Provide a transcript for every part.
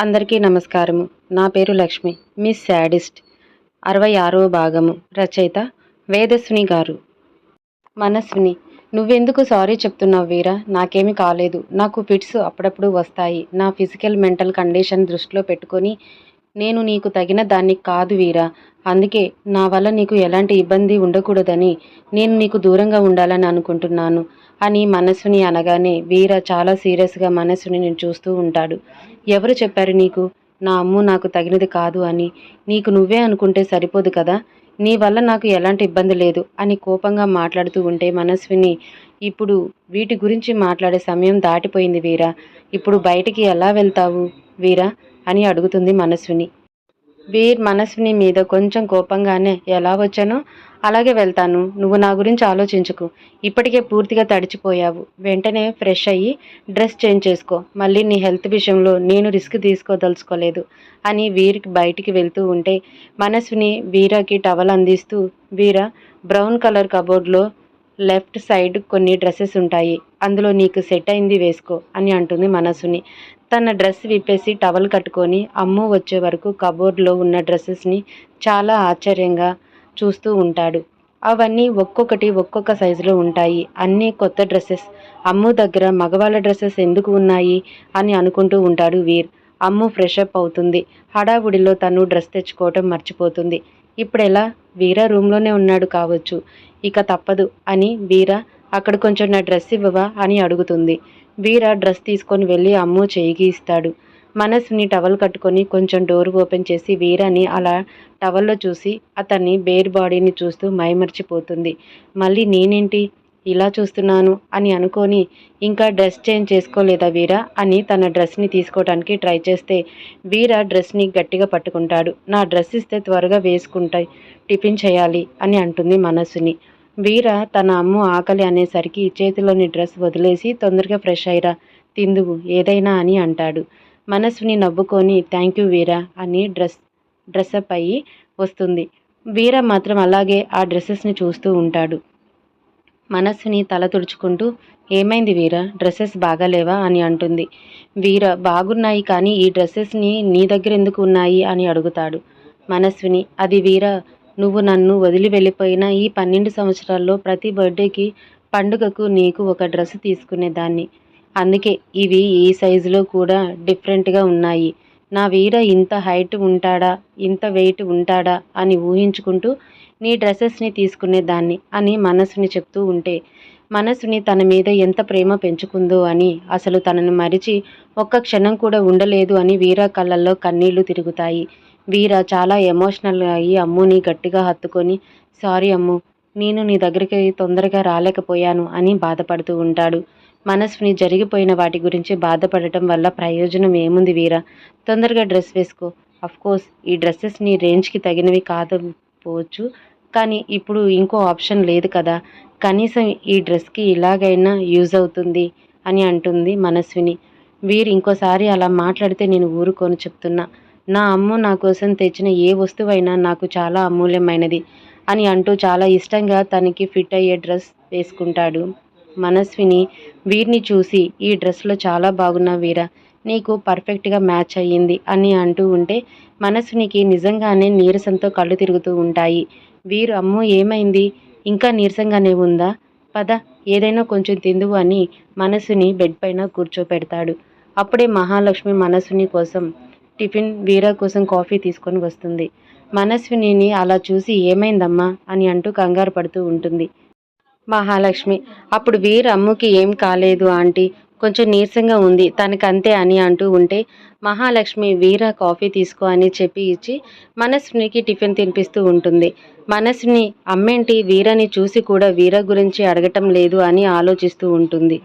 అందరికీ నమస్కారము. నా పేరు లక్ష్మి. Miss sadist. అరవై ఆరో భాగము. రచయిత వేదస్విని గారు. మనస్విని. నువ్వెందుకు సారీ చెప్తున్నావు వీరా? నాకేమి కాలేదు. నాకు ఫిట్స్ అప్పుడప్పుడు వస్తాయి. నా ఫిజికల్ మెంటల్ కండిషన్ దృష్టిలో పెట్టుకొని నేను నీకు తగిన దాన్ని కాదు వీరా. అందుకే నా వల్ల నీకు ఎలాంటి ఇబ్బంది ఉండకూడదని నేను నీకు దూరంగా ఉండాలని అనుకుంటున్నాను. అని మనస్సుని అనగానే వీర చాలా సీరియస్గా మనస్సుని నేను చూస్తూ ఉంటాడు. ఎవరు చెప్పారు నీకు? నా అమ్ము నాకు తగినది కాదు అని. నీకు నువ్వే అనుకుంటే సరిపోదు కదా? నీ వల్ల నాకు ఎలాంటి ఇబ్బంది లేదు అని కోపంగా మాట్లాడుతూ ఉంటే మనస్విని ఇప్పుడు వీటి గురించి మాట్లాడే సమయం దాటిపోయింది వీరా. ఇప్పుడు బయటికి ఎలా వెళ్తావు వీరా? అని అడుగుతుంది మనస్విని. వీర్ మనస్విని మీద కొంచెం కోపంగానే ఎలా వచ్చానో? అలాగే వెళ్తాను. నువ్వు నా గురించి ఆలోచించుకు. ఇప్పటికే పూర్తిగా తడిచిపోయావు. వెంటనే ఫ్రెష్ అయ్యి డ్రెస్ చేంజ్ చేసుకో. మళ్ళీ నీ హెల్త్ విషయంలో నేను రిస్క్ తీసుకోదలుచుకోలేదు అని వీరికి బయటికి వెళ్తూ ఉంటే మనస్విని వీరాకి టవల్ అందిస్తూ వీర బ్రౌన్ కలర్ కబోర్డ్లో లెఫ్ట్ సైడ్ కొన్ని డ్రెస్సెస్ ఉంటాయి. అందులో నీకు సెట్ అయింది వేసుకో అని అంటుంది మనసుని. తన డ్రెస్ విప్పేసి టవల్ కట్టుకొని అమ్ము వచ్చే వరకు కబోర్డ్లో ఉన్న డ్రెస్సెస్ని చాలా ఆశ్చర్యంగా చూస్తూ ఉంటాడు. అవన్నీ ఒక్కొక్కటి ఒక్కొక్క సైజులో ఉంటాయి. అన్నీ కొత్త డ్రెస్సెస్. అమ్ము దగ్గర మగవాళ్ళ డ్రెస్సెస్ ఎందుకు ఉన్నాయి అని అనుకుంటూ ఉంటాడు వీర్. అమ్ము ఫ్రెష్ అప్ అవుతుంది. హడావుడిలో తను డ్రెస్ తెచ్చుకోవటం మర్చిపోతుంది. ఇప్పుడు ఎలా వీర రూమ్లోనే ఉన్నాడు కావచ్చు. ఇక తప్పదు అని వీర అక్కడ కొంచెం నా డ్రెస్ ఇవ్వవా అని అడుగుతుంది. వీర డ్రెస్ తీసుకొని వెళ్ళి అమ్ము చేయికి ఇస్తాడు. మనస్ని టవల్ కట్టుకొని కొంచెం డోర్ ఓపెన్ చేసి వీరాని అలా టవల్లో చూసి అతన్ని బేర్ బాడీని చూస్తూ మైమర్చిపోతుంది. మళ్ళీ నేనేంటి? ఇలా చూస్తున్నాను అని అనుకొని ఇంకా డ్రెస్ చేంజ్ చేసుకోలేదా వీరా అని తన డ్రెస్ని తీసుకోవడానికి ట్రై చేస్తే వీర డ్రెస్ని గట్టిగా పట్టుకుంటాడు. నా డ్రెస్ ఇస్తే త్వరగా వేసుకుంటాయి టిఫిన్ చేయాలి అని అంటుంది మనస్సుని. వీర తన అమ్ము ఆకలి అనేసరికి చేతిలోని డ్రెస్ వదిలేసి తొందరగా ఫ్రెష్ అయిరా తిందువు ఏదైనా అని అంటాడు. మనస్సుని నవ్వుకొని థ్యాంక్ యూ వీరా అని డ్రెస్ డ్రెస్అప్ అయ్యి వస్తుంది. వీర మాత్రం అలాగే ఆ డ్రెస్సెస్ని చూస్తూ ఉంటాడు. మనస్సుని తల తుడుచుకుంటూ ఏమైంది వీర? డ్రెస్సెస్ బాగాలేవా? అని అంటుంది. వీర బాగున్నాయి కానీ ఈ డ్రెస్సెస్ని నీ దగ్గర ఎందుకు ఉన్నాయి? అని అడుగుతాడు. మనస్విని అది వీర నువ్వు నన్ను వదిలి వెళ్ళిపోయిన ఈ పన్నెండు సంవత్సరాల్లో ప్రతి బర్త్డేకి పండుగకు నీకు ఒక డ్రెస్ తీసుకునేదాన్ని. అందుకే ఇవి ఈ సైజులో కూడా డిఫరెంట్గా ఉన్నాయి. నా వీర ఇంత హైట్ ఉంటాడా? ఇంత వెయిట్ ఉంటాడా? అని ఊహించుకుంటూ నీ డ్రెస్సెస్ని తీసుకునేదాన్ని అని మనసుని చెప్తూ ఉంటే మనసుని తన మీద ఎంత ప్రేమ పెంచుకుందో అని అసలు తనను మరిచి ఒక్క క్షణం కూడా ఉండలేదు అని వీరా కళ్ళల్లో కన్నీళ్ళు తిరుగుతాయి. వీరా చాలా ఎమోషనల్ అయ్యి అమ్ముని గట్టిగా హత్తుకొని సారీ అమ్ము నేను నీ దగ్గరికి తొందరగా రాలేకపోయాను అని బాధపడుతూ ఉంటాడు. మనసుని జరిగిపోయిన వాటి గురించి బాధపడటం వల్ల ప్రయోజనం ఏముంది వీరా? తొందరగా డ్రెస్ వేసుకో. అఫ్కోర్స్ ఈ డ్రెస్సెస్ నీ రేంజ్కి తగినవి కాకపోవచ్చు. కానీ ఇప్పుడు ఇంకో ఆప్షన్ లేదు కదా. కనీసం ఈ డ్రెస్కి ఇలాగైనా యూజ్ అవుతుంది అని అంటుంది మనస్విని. వీరు ఇంకోసారి అలా మాట్లాడితే నేను ఊరుకొని చెప్తున్నా. నా అమ్మ నా కోసం తెచ్చిన ఏ వస్తువైనా నాకు చాలా అమూల్యమైనది అని అంటూ చాలా ఇష్టంగా తనకి ఫిట్ అయ్యే డ్రెస్ వేసుకుంటాడు మనస్విని. వీరిని చూసి ఈ డ్రెస్లో చాలా బాగున్నా వీరా నీకు పర్ఫెక్ట్గా మ్యాచ్ అయ్యింది అని అంటూ ఉంటే మనస్వినికి నిజంగానే నీరసంతో కళ్ళు తిరుగుతూ ఉంటాయి. వీరు అమ్ము ఏమైంది? ఇంకా నీరసంగానే ఉందా? పద ఏదైనా కొంచెం తిందువు అని మనసుని బెడ్ పైన కూర్చోపెడతాడు. అప్పుడే మహాలక్ష్మి మనసుని కోసం టిఫిన్ వీరా కోసం కాఫీ తీసుకొని వస్తుంది. మనస్విని అలా చూసి ఏమైందమ్మా? అని అంటూ కంగారు పడుతూ ఉంటుంది. మహాలక్ష్మి అప్పుడు వీర్ అమ్ముకి ఏం కాలేదు ఆంటీ. కొంచెం నీరసంగా ఉంది. తనకంతే అని అంటూ ఉంటే మహాలక్ష్మి వీర కాఫీ తీసుకో అని చెప్పి ఇచ్చి మనస్వినికి టిఫిన్ తినిపిస్తూ ఉంటుంది. మనస్విని అమ్మేంటి వీరని చూసి కూడా వీర గురించి అడగటం లేదు అని ఆలోచిస్తూ ఉంటుంది.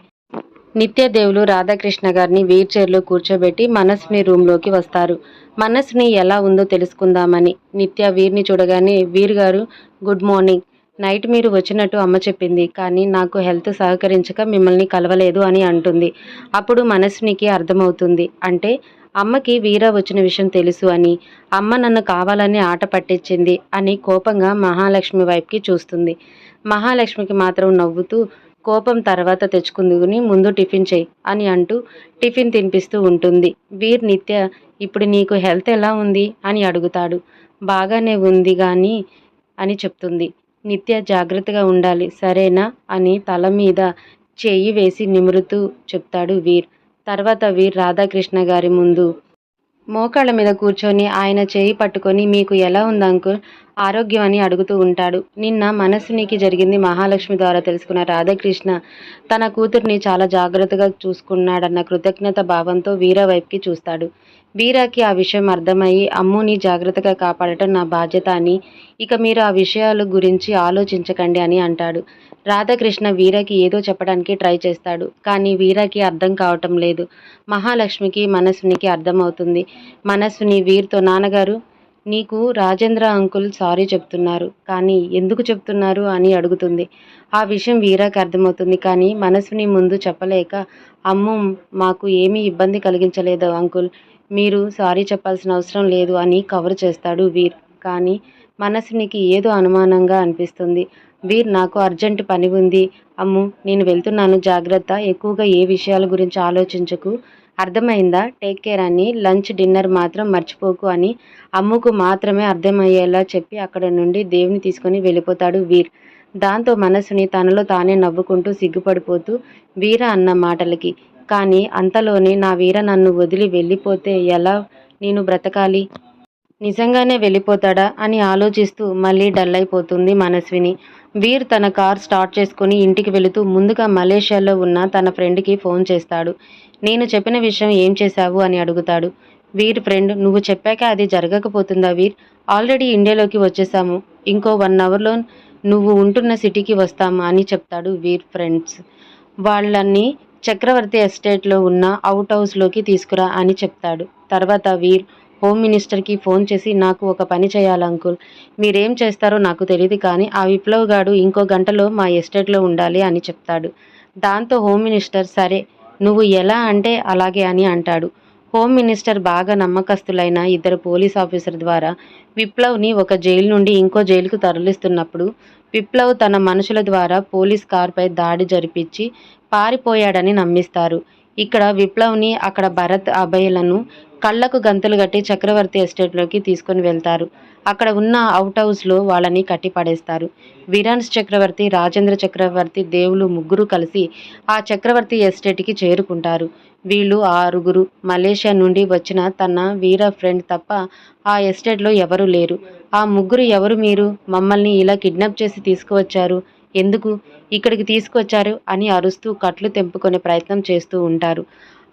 నిత్యదేవులు రాధాకృష్ణ గారిని వీల్ చైర్లో కూర్చోబెట్టి మనస్విని రూమ్లోకి వస్తారు. మనస్విని ఎలా ఉందో తెలుసుకుందామని నిత్య వీరిని చూడగానే వీర్ గారు గుడ్ మార్నింగ్. నైట్ మీరు వచ్చినట్టు అమ్మ చెప్పింది కానీ నాకు హెల్త్ సహకరించక మిమ్మల్ని కలవలేదు అని అంటుంది. అప్పుడు మనస్వినికి అర్థమవుతుంది. అంటే అమ్మకి వీర వచ్చిన విషయం తెలుసు అని అమ్మ నన్ను కావాలని ఆట పట్టించింది అని కోపంగా మహాలక్ష్మి వైపుకి చూస్తుంది. మహాలక్ష్మికి మాత్రం నవ్వుతూ కోపం తర్వాత తెచ్చుకుందుకుని ముందు టిఫిన్ చేయి అని అంటూ టిఫిన్ తినిపిస్తూ ఉంటుంది. వీర్ నిత్య ఇప్పుడు నీకు హెల్త్ ఎలా ఉంది? అని అడుగుతాడు. బాగానే ఉంది కానీ అని చెప్తుంది. నిత్య జాగ్రత్తగా ఉండాలి. సరేనా? అని తల మీద చేయి వేసి నిమురుతూ చెప్తాడు వీర్. తర్వాత వీర్ రాధాకృష్ణ గారి ముందు మోకాళ్ళ మీద కూర్చొని ఆయన చేయి పట్టుకొని మీకు ఎలా ఉంది అంకుల్? ఆరోగ్యం అని అడుగుతూ ఉంటాడు. నిన్న మనస్సునికి జరిగింది మహాలక్ష్మి ద్వారా తెలుసుకున్న రాధాకృష్ణ. తన కూతుర్ని చాలా జాగ్రత్తగా చూసుకున్నాడన్న కృతజ్ఞత భావంతో వీర వైపుకి చూస్తాడు. వీరాకి ఆ విషయం అర్థమయ్యి అమ్ముని జాగ్రత్తగా కాపాడటం నా బాధ్యత అని. ఇక మీరు ఆ విషయాల గురించి ఆలోచించకండి అని అంటాడు. రాధాకృష్ణ వీరకి ఏదో చెప్పడానికి ట్రై చేస్తాడు కానీ వీరకి అర్థం కావటం లేదు. మహాలక్ష్మికి మనస్వినికి అర్థమవుతుంది. మనస్విని వీర్తో నాన్నగారు నీకు రాజేంద్ర అంకుల్ సారీ చెప్తున్నారు కానీ ఎందుకు చెప్తున్నారు అని అడుగుతుంది. ఆ విషయం వీరాకి అర్థమవుతుంది కానీ మనసుని ముందు చెప్పలేక అమ్ము మాకు ఏమీ ఇబ్బంది కలిగించలేదు అంకుల్. మీరు సారీ చెప్పాల్సిన అవసరం లేదు అని కవర్ చేస్తాడు వీర్. కానీ మనసునికి ఏదో అనుమానంగా అనిపిస్తుంది. వీర్ నాకు అర్జెంట్ పని ఉంది. అమ్ము నేను వెళ్తున్నాను. జాగ్రత్త. ఎక్కువగా ఏ విషయాల గురించి ఆలోచించకు. అర్థమైందా? టేక్ కేర్ అని. లంచ్ డిన్నర్ మాత్రం మర్చిపోకు అని. అమ్ముకు మాత్రమే అర్థమయ్యేలా చెప్పి అక్కడ నుండి దేవుని తీసుకొని వెళ్ళిపోతాడు వీర్. దాంతో మనసుని తనలో తానే నవ్వుకుంటూ సిగ్గుపడిపోతూ వీర అన్న మాటలకి కానీ అంతలోనే నా వీర నన్ను వదిలి వెళ్ళిపోతే ఎలా? నేను బ్రతకాలి? నిజంగానే వెళ్ళిపోతాడా అని ఆలోచిస్తూ మళ్ళీ డల్ అయిపోతుంది మనస్విని. వీర్ తన కార్ స్టార్ట్ చేసుకుని ఇంటికి వెళుతూ ముందుగా మలేషియాలో ఉన్న తన ఫ్రెండ్కి ఫోన్ చేస్తాడు. నేను చెప్పిన విషయం ఏం చేశావు? అని అడుగుతాడు. వీర్ ఫ్రెండ్ నువ్వు చెప్పాక అది జరగకపోతుందా వీర్? ఆల్రెడీ ఇండియాలోకి వచ్చేసాము. ఇంకో వన్ అవర్లో నువ్వు ఉంటున్న సిటీకి వస్తాము అని చెప్తాడు వీర్ ఫ్రెండ్స్. వాళ్ళని చక్రవర్తి ఎస్టేట్లో ఉన్న అవుట్ హౌస్లోకి తీసుకురా అని చెప్తాడు. తర్వాత వీర్ హోమ్ మినిస్టర్కి ఫోన్ చేసి నాకు ఒక పని చేయాలి అంకుల్ మీరేం చేస్తారో నాకు తెలియదు కానీ ఆ విప్లవ్ గాడు ఇంకో గంటలో మా ఎస్టేట్లో ఉండాలి అని చెప్తాడు. దాంతో హోమ్ మినిస్టర్ సరే నువ్వు ఎలా అంటే అలాగే అని అంటాడు. హోమ్ మినిస్టర్ బాగా నమ్మకస్తులైన ఇద్దరు పోలీస్ ఆఫీసర్ ద్వారా విప్లవ్ని ఒక జైలు నుండి ఇంకో జైలుకు తరలిస్తున్నప్పుడు విప్లవ్ తన మనుషుల ద్వారా పోలీస్ కార్పై దాడి జరిపించి పారిపోయాడని నమ్మిస్తారు. ఇక్కడ విప్లవ్ని అక్కడ భరత్ అభయలను కళ్ళకు గంతులు కట్టి చక్రవర్తి ఎస్టేట్లోకి తీసుకొని వెళ్తారు. అక్కడ ఉన్న అవుట్ హౌస్లో వాళ్ళని కట్టి పడేస్తారు. విరాన్స్ చక్రవర్తి రాజేంద్ర చక్రవర్తి దేవులు ముగ్గురు కలిసి ఆ చక్రవర్తి ఎస్టేట్కి చేరుకుంటారు. వీళ్ళు ఆరుగురు మలేషియా నుండి వచ్చిన తన వీర ఫ్రెండ్ తప్ప ఆ ఎస్టేట్లో ఎవరు లేరు. ఆ ముగ్గురు ఎవరు మీరు? మమ్మల్ని ఇలా కిడ్నాప్ చేసి తీసుకువచ్చారు. ఎందుకు? ఇక్కడికి తీసుకొచ్చారు అని అరుస్తూ కట్లు తెంపుకునే ప్రయత్నం చేస్తూ ఉంటారు.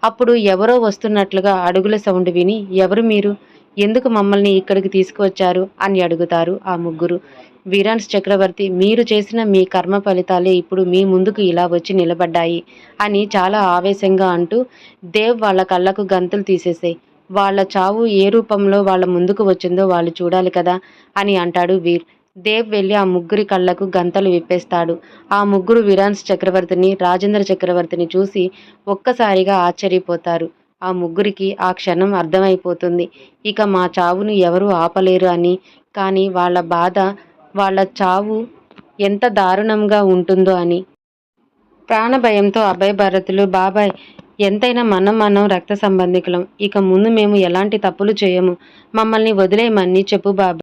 అప్పుడు ఎవరో వస్తున్నట్లుగా అడుగుల సౌండ్ విని ఎవరు మీరు? ఎందుకు మమ్మల్ని ఇక్కడికి తీసుకువచ్చారు? అని అడుగుతారు ఆ ముగ్గురు. వీరాన్స్ చక్రవర్తి మీరు చేసిన మీ కర్మ ఫలితాలే ఇప్పుడు మీ ముందుకు ఇలా వచ్చి నిలబడ్డాయి అని చాలా ఆవేశంగా అంటూ దేవ్ వాళ్ళ కళ్ళకు గంతులు తీసేసాయి. వాళ్ళ చావు ఏ రూపంలో వాళ్ళ ముందుకు వచ్చిందో వాళ్ళు చూడాలి కదా అని అంటాడు వీర్. దేవ్ వెళ్ళి ఆ ముగ్గురి కళ్ళకు గంతలు విప్పేస్తాడు. ఆ ముగ్గురు విరాన్స్ చక్రవర్తిని రాజేంద్ర చక్రవర్తిని చూసి ఒక్కసారిగా ఆశ్చర్యపోతారు. ఆ ముగ్గురికి ఆ క్షణం అర్థమైపోతుంది. ఇక మా చావును ఎవరూ ఆపలేరు అని. కానీ వాళ్ళ బాధ వాళ్ళ చావు ఎంత దారుణంగా ఉంటుందో అని. ప్రాణభయంతో అభయ భరతులు బాబాయ్ ఎంతైనా మనం మనం రక్త సంబంధికులం. ఇక ముందు మేము ఎలాంటి తప్పులు చేయము. మమ్మల్ని వదిలేయమని చెప్పు బాబాయ్.